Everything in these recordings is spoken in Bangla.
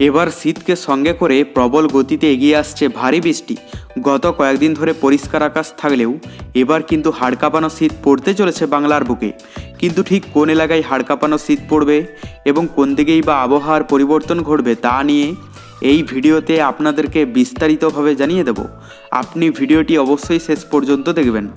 এবার শীতকে সঙ্গে করে প্রবল গতিতে এগিয়ে আসছে ভারী বৃষ্টি। গত কয়েকদিন ধরে পরিষ্কার আকাশ থাকলেও এবার কিন্তু হাড় কাঁপানো শীত পড়তে চলেছে বাংলার বুকে। কিন্তু ঠিক কোন এলাকায় হাড় কাঁপানো শীত পড়বে এবং কোন দিকেই বা আবহাওয়ার পরিবর্তন ঘটবে তা নিয়ে এই ভিডিওতে আপনাদেরকে বিস্তারিতভাবে জানিয়ে দেব। আপনি ভিডিওটি অবশ্যই শেষ পর্যন্ত দেখবেন।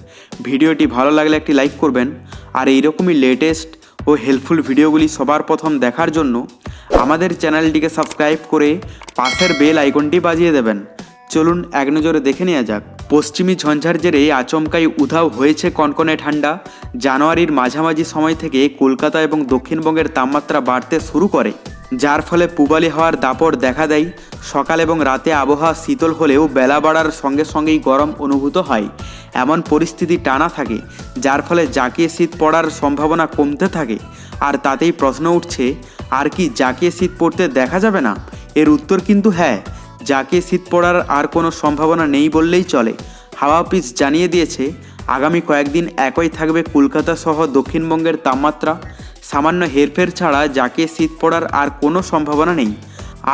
ভিডিওটি ভালো লাগলে একটি লাইক করবেন। আর এইরকমই লেটেস্ট ও হেল্পফুল ভিডিওগুলি সবার প্রথম দেখার জন্য আমাদের চ্যানেলটিকে সাবস্ক্রাইব করে পাশের বেল আইকনটি বাজিয়ে দেবেন। চলুন এক নজরে দেখে নেওয়া যাক। পশ্চিমী ঝঞ্ঝার জেরে আচমকাই উধাও হয়েছে কনকনে ঠান্ডা। জানুয়ারির মাঝামাঝি সময় থেকে কলকাতা এবং দক্ষিণবঙ্গের তাপমাত্রা বাড়তে শুরু করে। যার ফলে পূবালি হওয়ার দাপট দেখা দেয়। সকাল এবং রাতে আবহাওয়া শীতল হলেও বেলা বাড়ার সঙ্গে সঙ্গেই গরম অনুভূত হয়। এমন পরিস্থিতি টানা থাকে, যার ফলে জাঁকিয়ে শীত পড়ার সম্ভাবনা কমতে থাকে। আর তাতেই প্রশ্ন উঠছে, আর কি জাঁকিয়ে শীত পড়তে দেখা যাবে না? এর উত্তর কিন্তু হ্যাঁ জাঁকিয়ে শীত পড়ার আর কোনো সম্ভাবনা নেই বললেই চলে। হাওয়া অফিস জানিয়ে দিয়েছে, আগামী কয়েকদিন একই থাকবে কলকাতা সহ দক্ষিণবঙ্গের তাপমাত্রা। সামান্য হেরফের ছাড়া যাকে শীত পড়ার আর কোনো সম্ভাবনা নেই।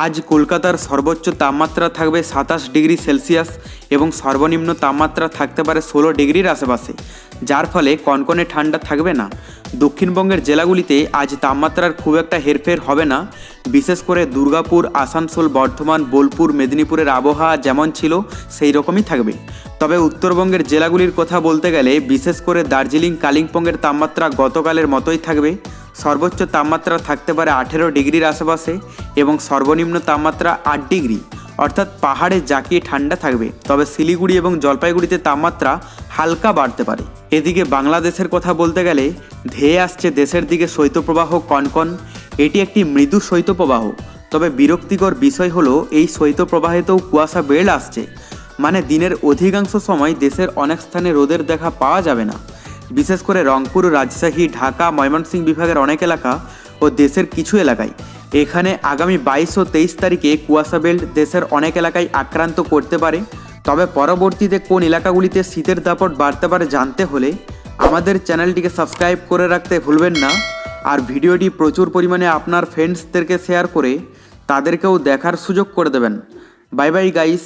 আজ কলকাতার সর্বোচ্চ তাপমাত্রা থাকবে সাতাশ ডিগ্রি সেলসিয়াস এবং সর্বনিম্ন তাপমাত্রা থাকতে পারে ষোলো ডিগ্রির আশেপাশে, যার ফলে কনকনে ঠান্ডা থাকবে না। দক্ষিণবঙ্গের জেলাগুলিতে আজ তাপমাত্রার খুব একটা হেরফের হবে না। বিশেষ করে দুর্গাপুর, আসানসোল, বর্ধমান, বোলপুর, মেদিনীপুরের আবহাওয়া যেমন ছিল, সেই রকমই থাকবে। তবে উত্তরবঙ্গের জেলাগুলির কথা বলতে গেলে বিশেষ করে দার্জিলিং, কালিম্পংয়ের তাপমাত্রা গতকালের মতোই থাকবে। সর্বোচ্চ তাপমাত্রা থাকতে পারে আঠেরো ডিগ্রির আশেপাশে এবং সর্বনিম্ন তাপমাত্রা আট ডিগ্রি, অর্থাৎ পাহাড়ে জাঁকিয়ে ঠান্ডা থাকবে। তবে শিলিগুড়ি এবং জলপাইগুড়িতে তাপমাত্রা হালকা বাড়তে পারে। এদিকে বাংলাদেশের কথা বলতে গেলে, ধেয়ে আসছে দেশের দিকে শৈত্যপ্রবাহ কনকন। এটি একটি মৃদু শৈত্যপ্রবাহ। তবে বিরক্তিকর বিষয় হলো, এই শৈত্যপ্রবাহেতেও কুয়াশা বেড়ে আসছে। মানে দিনের অধিকাংশ সময় দেশের অনেক স্থানে রোদের দেখা পাওয়া যাবে না। বিশেষ করে রংপুর, রাজশাহী, ঢাকা, ময়মনসিংহ বিভাগের অনেক এলাকা ও দেশের কিছু এলাকায়। এখানে আগামী বাইশ ও তেইশ তারিখে কুয়াশা বেল্ট দেশের অনেক এলাকায় আক্রান্ত করতে পারে। তবে পরবর্তীতে কোন এলাকাগুলিতে শীতের দাপট বাড়তে পারে জানতে হলে আমাদের চ্যানেলটিকে সাবস্ক্রাইব করে রাখতে ভুলবেন না। আর ভিডিওটি প্রচুর পরিমাণে আপনার ফ্রেন্ডসদেরকে শেয়ার করে তাদেরকেও দেখার সুযোগ করে দেবেন। Bye bye guys